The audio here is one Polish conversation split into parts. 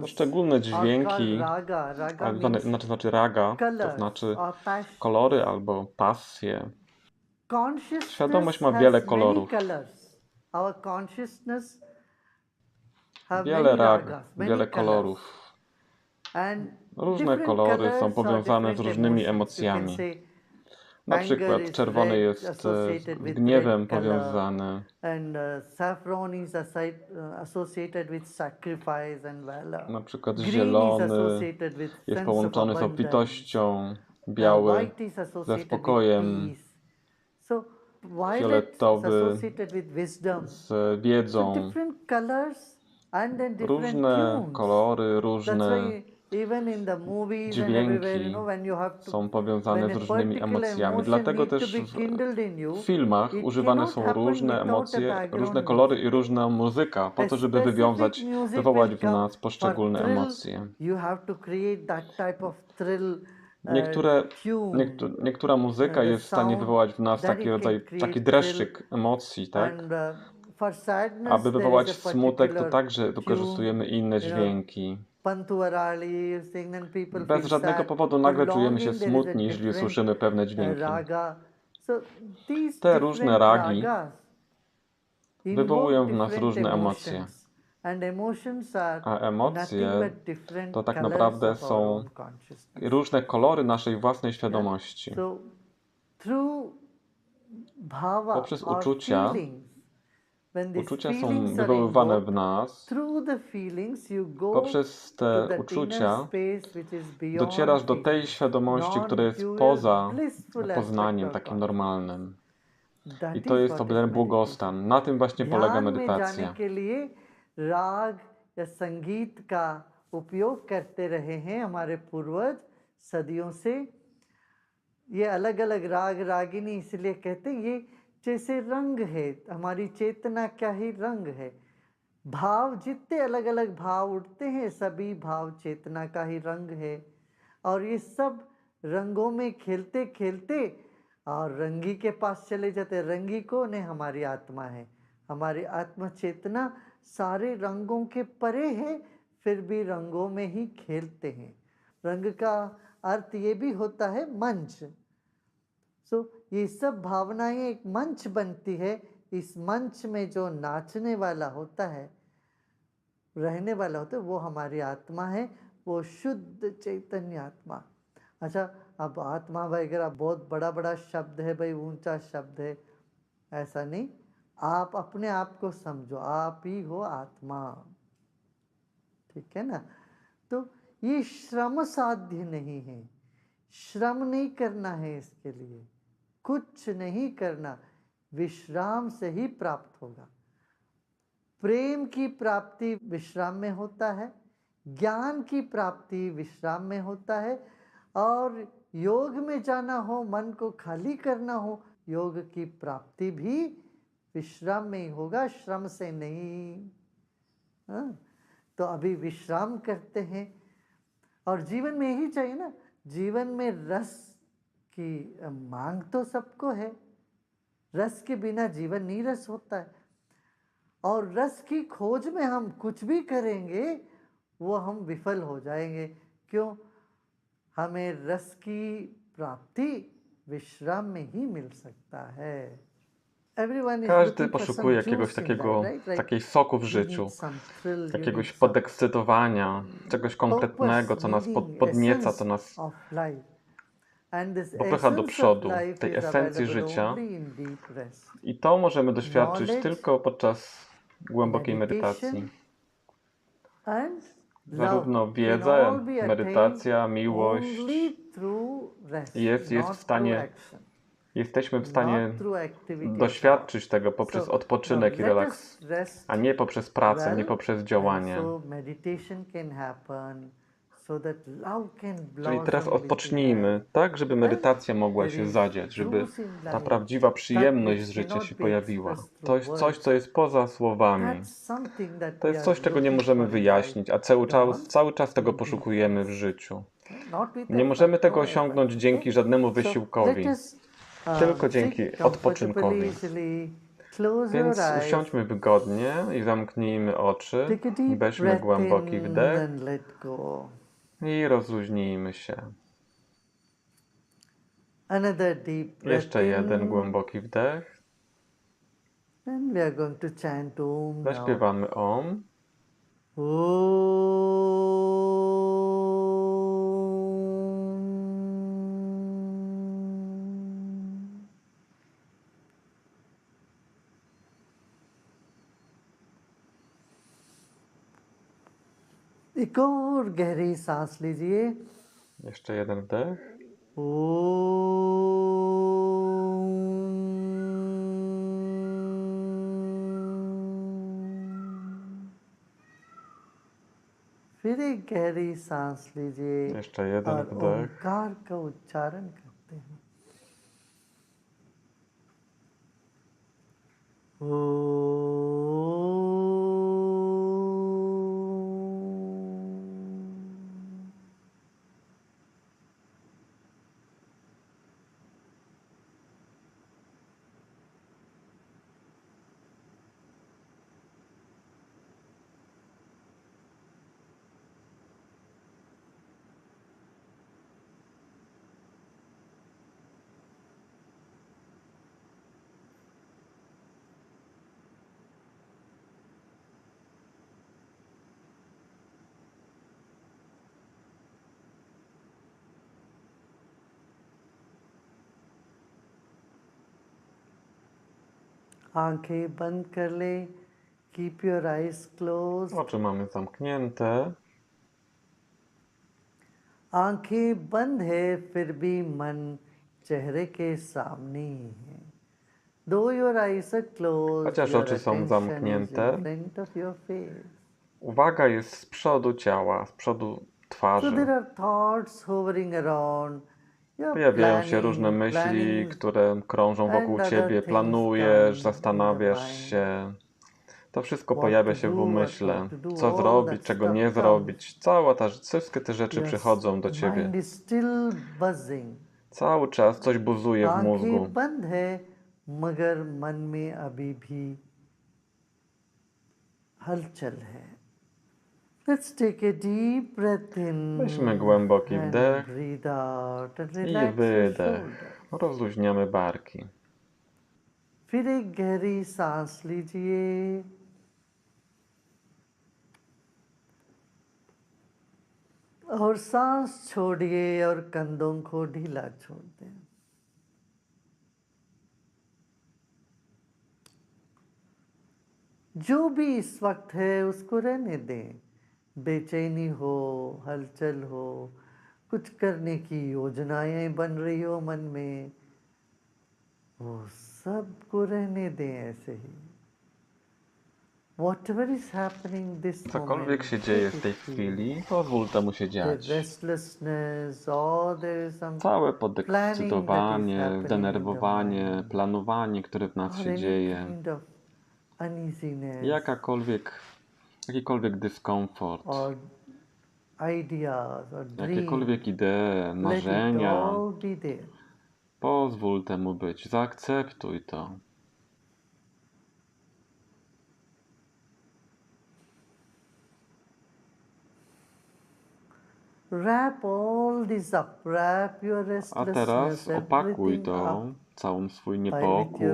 Poszczególne are dźwięki, raga. Raga tak znaczy, znaczy raga, to znaczy kolory albo pasje. Świadomość ma wiele kolorów. Wiele rag, wiele kolorów. Różne kolory są powiązane z różnymi emocjami. Say Na anger przykład is czerwony jest e, z gniewem powiązany, na przykład zielony jest połączony z obfitością, biały associated spokojem, fioletowy z wiedzą. Różne kolory, różne even in the movies and dźwięki you know, to są powiązane z różnymi emocjami. Dlatego też w, filmach używane są różne emocje, różne kolory i różna muzyka, po to, żeby wywiązać, wywołać w nas poszczególne emocje. Uh, Niektóre, niektóra muzyka the jest w stanie wywołać w nas taki rodzaj, taki dreszczyk emocji, tak? Uh, Aby wywołać smutek, to także wykorzystujemy inne dźwięki. Bez żadnego powodu nagle czujemy się smutni, jeśli different, słyszymy pewne dźwięki. These Te różne ragi wywołują w nas różne emocje. A emocje to tak naprawdę są różne kolory naszej własnej świadomości. Poprzez uczucia, Uczucia są feelings are wywoływane invoked, w nas. through the feelings you go Poprzez to te that inner uczucia space which is beyond docierasz do tej feelings. świadomości, która jest Non-pure, poza blissful aspect poznaniem of takim God. normalnym. That I to is jest what to is ten meditation. błogostan. Na tym właśnie polega ध्यान में medytacja. जाने के लिए राग या संगीत का उपयोग करते रहे हैं हमारे पूर्वज सदियों से ये अलग अलग राग रागिनी इसलिए कहते हैं ये जैसे रंग है, हमारी चेतना क्या ही रंग है। भाव जितने अलग अलग भाव उठते हैं, सभी भाव चेतना का ही रंग है। और ये सब रंगों में खेलते खेलते और रंगी के पास चले जाते। रंगी कौन है? हमारी आत्मा है। हमारी आत्मा चेतना सारे रंगों के परे है, फिर भी रंगों में ही खेलते हैं। रंग का अर्थ ये भी होता है, मंच। सो so, ये सब भावनाएँ एक मंच बनती है। इस मंच में जो नाचने वाला होता है रहने वाला होता है वो हमारी आत्मा है वो शुद्ध चैतन्य आत्मा। अच्छा अब आत्मा वगैरह बहुत बड़ा बड़ा शब्द है भाई ऊँचा शब्द है। ऐसा नहीं आप अपने आप को समझो आप ही हो आत्मा। ठीक है ना? तो ये श्रम साध्य नहीं है। श्रम नहीं करना है इसके लिए। कुछ नहीं करना, विश्राम से ही प्राप्त होगा प्रेम की प्राप्ति विश्राम में होता है, ज्ञान की प्राप्ति विश्राम में होता है, और योग में जाना हो, मन को खाली करना हो, योग की प्राप्ति भी विश्राम में ही होगा, श्रम से नहीं हाँ? तो अभी विश्राम करते हैं और जीवन में यही चाहिए ना, जीवन में रस की अ, मांग तो सबको है रस के बिना जीवन नहीं रस होता है और रस की खोज में हम कुछ भी करेंगे वो हम विफल हो जाएँगे क्यों हमें रस की प्राप्ति विश्राम में ही मिल सकता है Każdy poszukuje jakiegoś takiego, takiej soku w życiu, jakiegoś podekscytowania, czegoś konkretnego, co nas podnieca, co nas popycha do przodu, tej esencji życia. I to możemy doświadczyć tylko podczas głębokiej medytacji. Zarówno wiedza, medytacja, miłość. jest- jest w stanie Jesteśmy w stanie doświadczyć tego poprzez odpoczynek now i relaks, a nie poprzez pracę, nie poprzez działanie. Czyli teraz odpocznijmy, tak żeby medytacja mogła się zadziać, żeby ta prawdziwa przyjemność z życia się pojawiła. To jest coś, co jest poza słowami. To jest coś, czego nie możemy wyjaśnić, a cały czas, cały czas tego poszukujemy w życiu. Nie możemy tego osiągnąć dzięki żadnemu wysiłkowi. uh, Tylko dzięki odpoczynkowi. Więc usiądźmy wygodnie i zamknijmy oczy. Weźmy głęboki wdech. I rozluźnijmy się. Another deep Jeszcze jeden głęboki wdech. And we are going to chant Om. Zaśpiewamy Om. Om. एक और गहरी सांस लीजिए wdech. फिर एक गहरी सांस लीजिए और wdech. ओंकार का उच्चारण करते हैं ओम आंखें बंद कर ले keep your eyes close Oczy mamy zamknięte. आंखें बंद है फिर भी मन चेहरे के सामने ही है दो your eyes are close Chociaż oczy są zamknięte. front of your face Uwaga jest z przodu ciała, z przodu so twarzy. there are thoughts hovering around You're Pojawiają się planning- różne myśli, planning które krążą wokół and other ciebie. things Planujesz, come in zastanawiasz the mind. się. To wszystko What pojawia to się w do, what umyśle. not to do, Co all zrobić, that czego stuff nie comes. zrobić. Cała ta, wszystkie te rzeczy Your przychodzą do ciebie. mind is still buzzing Cały czas coś buzuje w आंखें mózgu. बंद है मगर मन में अभी भी हलचल है Let's take a deep breath in Weźmy głęboki and wdech breathe out and relax your wydech. Rozluźniamy barki. फिर एक गहरी सांस लीजिए और सांस छोड़िए और कंधों को ढीला छोड़ दें जो भी इस वक्त है उसको रहने दें बेचैनी हो हलचल हो कुछ करने की योजनाएँ बन रही हो मन में वो सबको रहने दें ऐसे ही Whatever is happening this Cokolwiek się dzieje w tej chwili, pozwól temu się dziać. restlessness, or there is some Całe podekscytowanie, mind. planowanie, które w nas się dzieje, jakakolwiek, jakikolwiek dyskomfort, or ideas or dreams. jakiekolwiek idee, marzenia, pozwól temu być, zaakceptuj to. Wrap all this up. Wrap your A restlessness, teraz opakuj to, całą swój niepokój,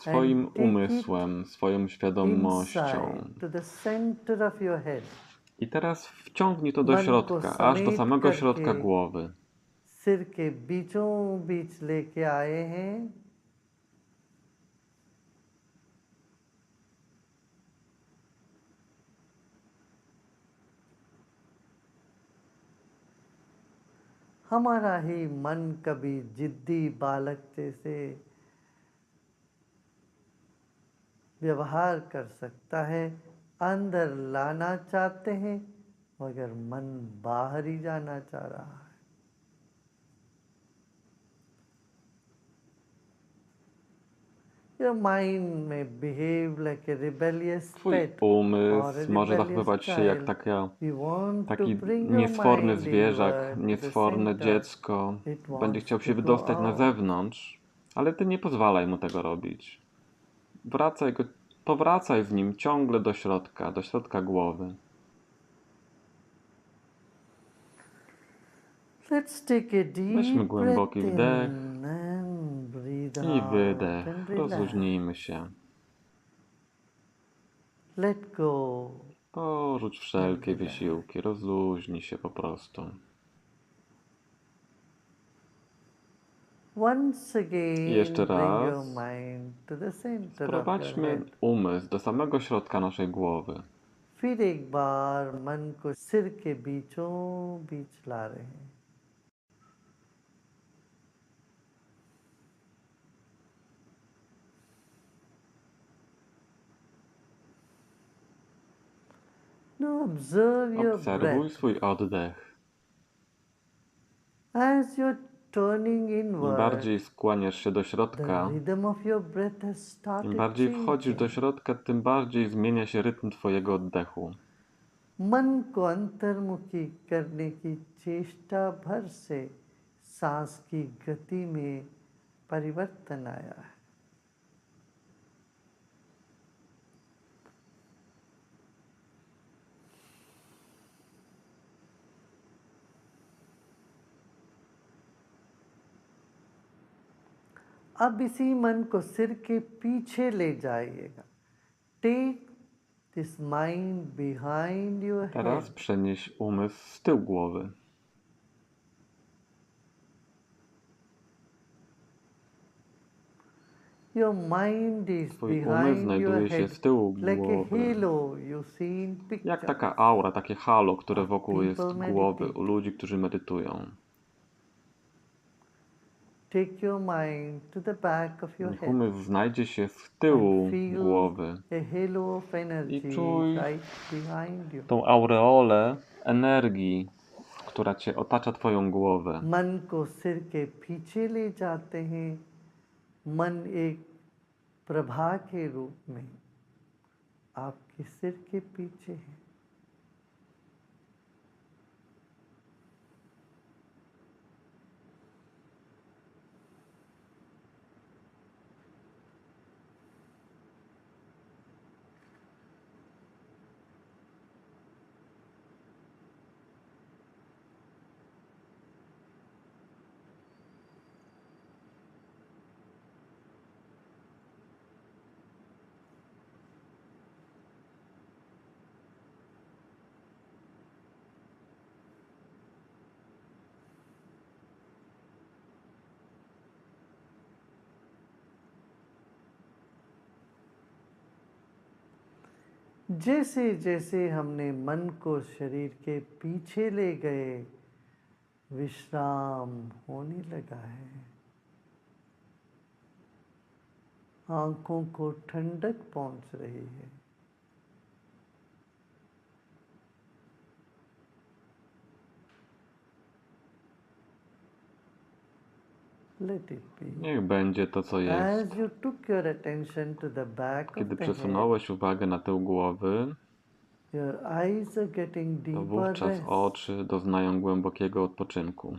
swoim and take it umysłem, swoją świadomością. inside to the center of your head. I teraz wciągnij to do Man ko środka, aż do sameet samego karke środka głowy. सिर के बीचों बीच लेके आए हैं हमारा ही मन कभी जिद्दी बालक जैसे व्यवहार कर सकता है अंदर लाना चाहते हैं मगर मन बाहर ही जाना चाह रहा है Your mind may behave like a rebellious Twój pet. or a umysł może rebellious zachowywać się jak child. taka, You want to taki bring your niesforny mind zwierzak, inward to the niesforne center. dziecko. It Będzie wants chciał to się go wydostać na out. zewnątrz, ale ty nie pozwalaj mu tego robić. wracaj go, powracaj w nim ciągle do środka, do środka głowy. Let's take a deep Weźmy głęboki wdech I wydech. Rozluźnijmy się. Let go. Porzuć wszelkie wysiłki, rozluźnij się po prostu. jeszcze bring your raz. mind to the center of your Prowadźmy head. umysł do samego środka naszej głowy. फिर एक बार मन को सिर के बीचों बीच ला रहे हैं Now observe your Obserwuj breath swój oddech. as you're turning Im inward. bardziej skłaniasz się do The środka, rhythm of your breath has started im bardziej wchodzisz do changing. środka, tym bardziej zmienia się rytm Twojego oddechu. मन को अंतर्मुखी करने की चेष्टा भर से सांस की गति में परिवर्तन आया है अब इसी मन को सिर के पीछे ले जाइएगा take this mind behind your Teraz head przenieś umysł z tyłu głowy. Your mind is Twój umysł behind your znajduje się head z tyłu like a głowy. halo you see in Jak pictures. taka aura, takie halo, które wokół jest People głowy meditate. u ludzi, którzy medytują. Take your mind to the back of your head. Umysł znajdzie się w tyłu głowy i czuj tą aureolę energii, która cię otacza twoją głowę. Man ko sir ke piche le jate hain. Man ek prabha ke roop mein आपके सिर के पीछे है जैसे जैसे हमने मन को शरीर के पीछे ले गए, विश्राम होने लगा है। आँखों को ठंडक पहुँच रही है। Let it be. Niech będzie to, co jest. As you took your attention to the back of Kiedy the przesunąłeś uwagę na tył głowy, your eyes are getting to deeper wówczas rest. oczy doznają głębokiego odpoczynku.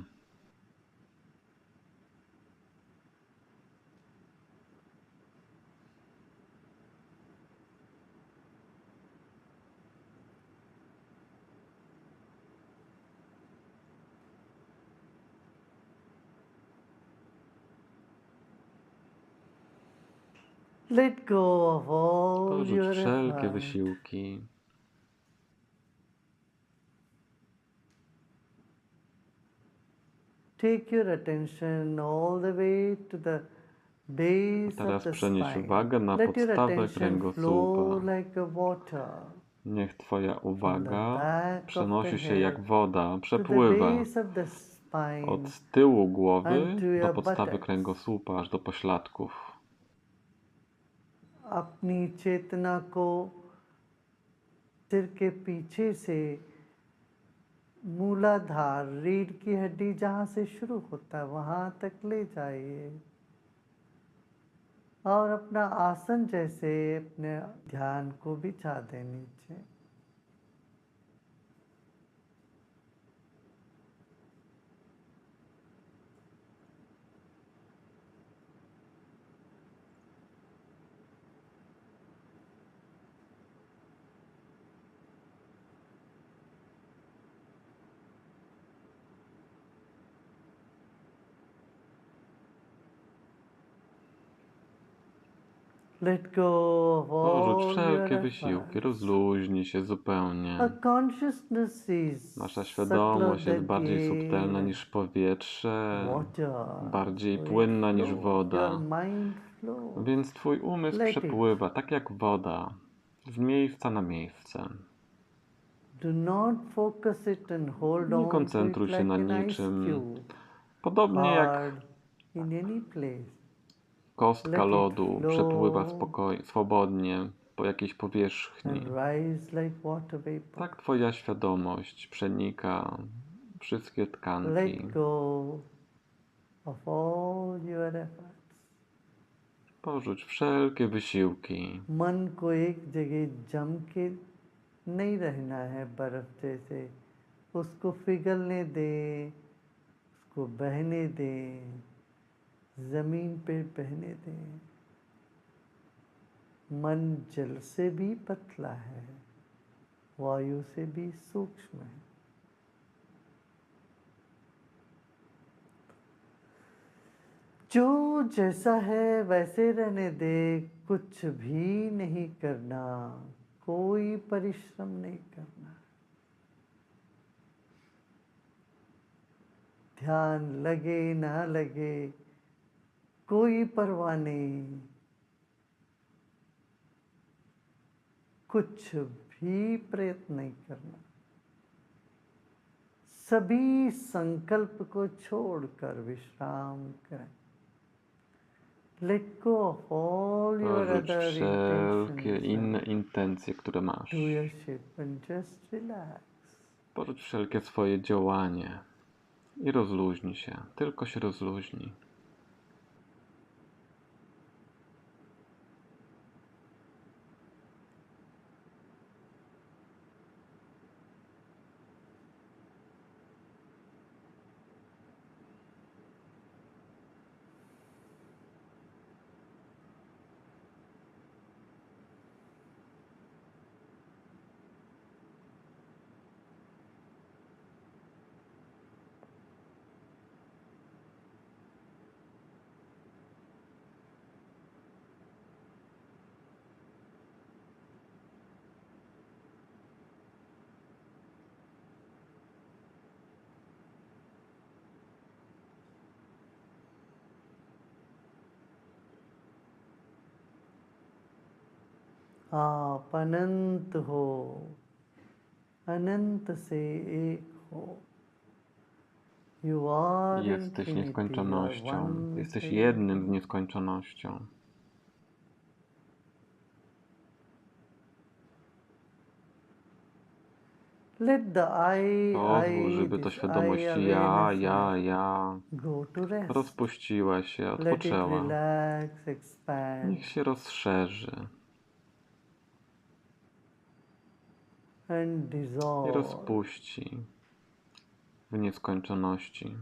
Let go of all Porzuć your wszelkie effort. wysiłki. Take your attention all the way to the base Teraz of the przenieś spine. uwagę na Let podstawę kręgosłupa. like a water Niech Twoja uwaga przenosi się jak woda, przepływa od tyłu głowy do podstawy buttocks. kręgosłupa, aż do pośladków. अपनी चेतना को सिर के पीछे से मूलाधार रीढ़ की हड्डी जहाँ से शुरू होता है, वहाँ तक ले जाइए। और अपना आसन जैसे अपने ध्यान को बिछा दें Let go of Porzuć all wszelkie your wysiłki, efforts. rozluźnij się zupełnie. A consciousness is Nasza subtler świadomość jest than bardziej air, subtelna niż powietrze, water. bardziej płynna niż woda. Your mind flows. Więc twój umysł Let it. przepływa tak jak woda, z miejsca na miejsce. Do not focus it and hold Nie on to koncentruj się like na an ice niczym. cube, Podobnie jak hard in any place. Kostka lodu przepływa spokojnie, swobodnie po jakiejś powierzchni. Tak Twoja świadomość przenika wszystkie tkanki. Porzuć wszelkie wysiłki. Man ko ek jagah jam ke nahi rehna hai barf jaise. Usko pighalne de, usko behne de. ज़मीन पे बहने दे मन जल से भी पतला है, वायु से भी सूक्ष्म है। जो जैसा है वैसे रहने दे, कुछ भी नहीं करना, कोई परिश्रम नहीं करना। ध्यान लगे ना लगे कोई परवाह नहीं कुछ भी प्रयत्न नहीं करना सभी संकल्प को छोड़कर विश्राम करें let go of all your Porzuć other wszelkie inne intencje, które masz. do your ship and just relax. Porzuć wszelkie swoje działanie i rozluźnij się. Tylko się rozluźnij. आप अनंत हो अनंत से एक हो You are Jesteś infinity, you are nieskończonością. one Jesteś with jednym z nieskończonością. Let the I, Pozwól, I, żeby to this świadomość I ja, awareness ja, ja go to rest. rozpuściła się, Let it odpoczęła. relax, expand, Niech się rozszerzy And i dissolve. rozpuści w nieskończoności.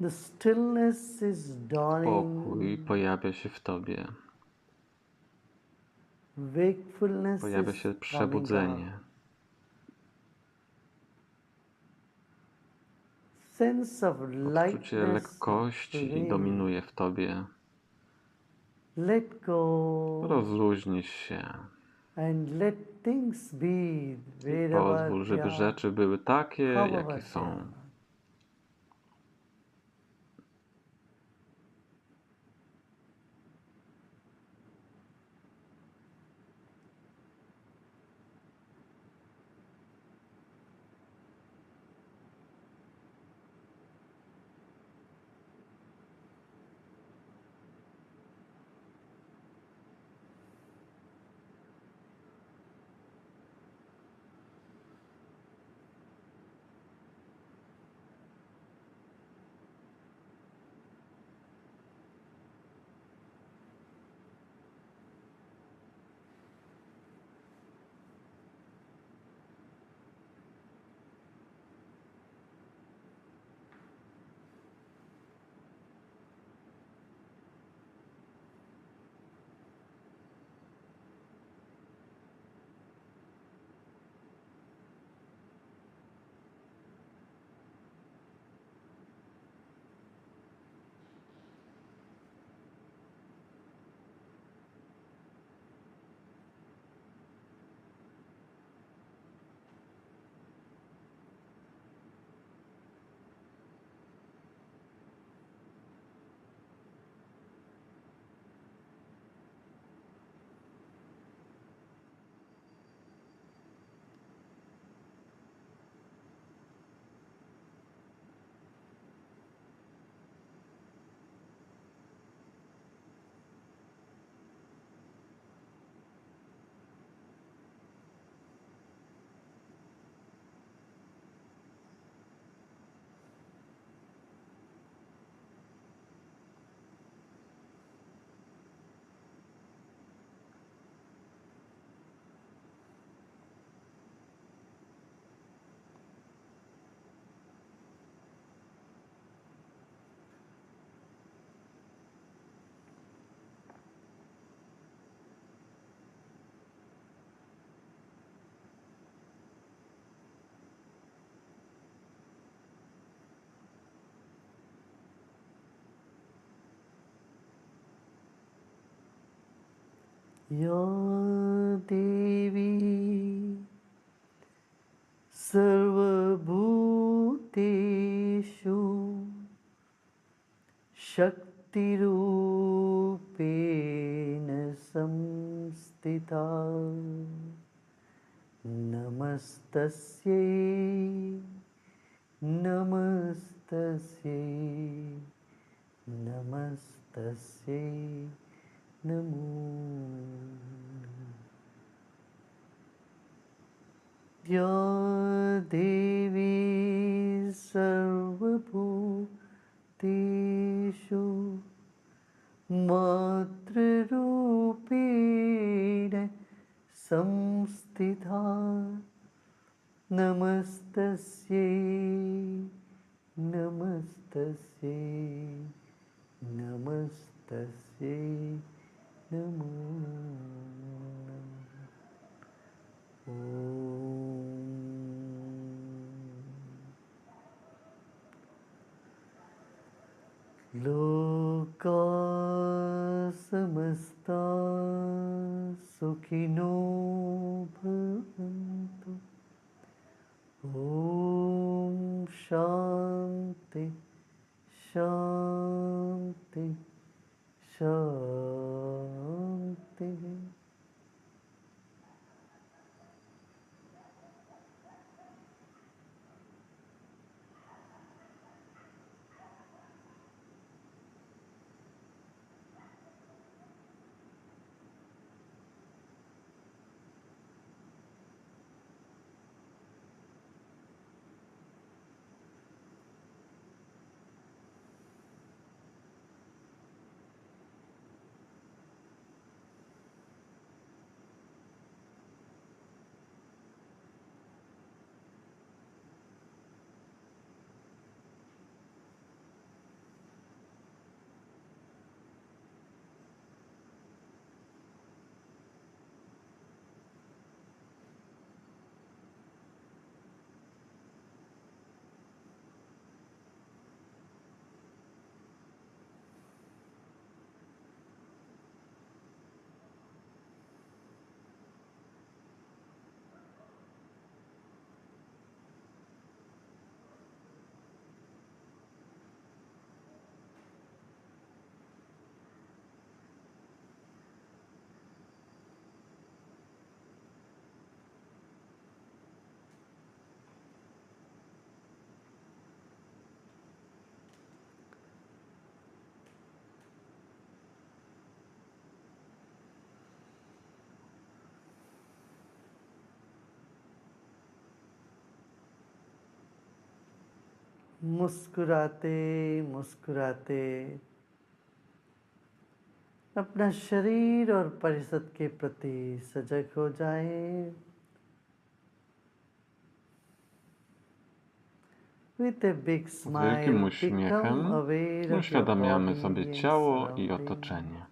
The stillness is dawning. Pokój pojawia się w tobie. Wakefulness Pojawia się przebudzenie. Sense of Odczucie lekkości dominuje w tobie. Let go Rozluźnij się. and let things be wherever pozwól, żeby rzeczy były takie, jakie są. या देवी सर्वभूतेषु शक्तिरूपेण संस्थिता। नमस्तस्यै मुस्कुराते मुस्कुराते अपना शरीर और परिषद के प्रति सजग हो जाए With a big Z wielkim uśmiechem uświadamiamy sobie ciało i otoczenie.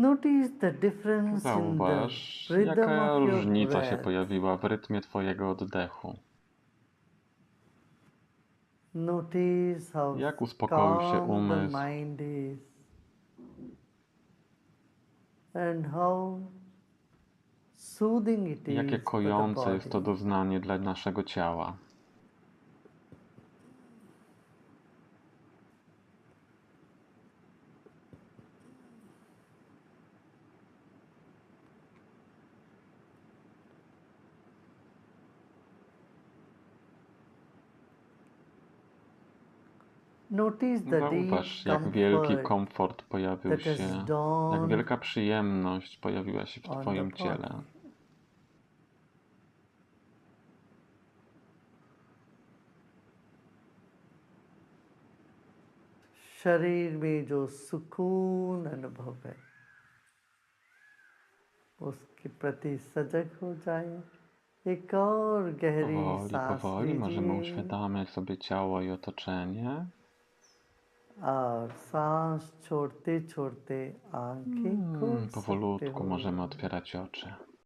Notice the difference in Zauważ, the rhythm jaka of your różnica się pojawiła w rytmie Twojego oddechu. Notice how Jak uspokoił się calm the umysł. mind is and how soothing it is Jakie for the kojące jest to body. doznanie dla naszego ciała. Zauważ, deep jak wielki comfort komfort pojawił that has się, jak dawned wielka przyjemność pojawiła się w on the Twoim body. ciele. शरीर में जो सुकून अनुभव है उसके प्रति सजग हो जाए एक और गहरी Powoli, सांस powoli możemy लीजिए uświadamiać sobie ciało i otoczenie. और सांस छोड़ते छोड़ते आंखें खोल Mm, सकते powolutku हो możemy otwierać oczy.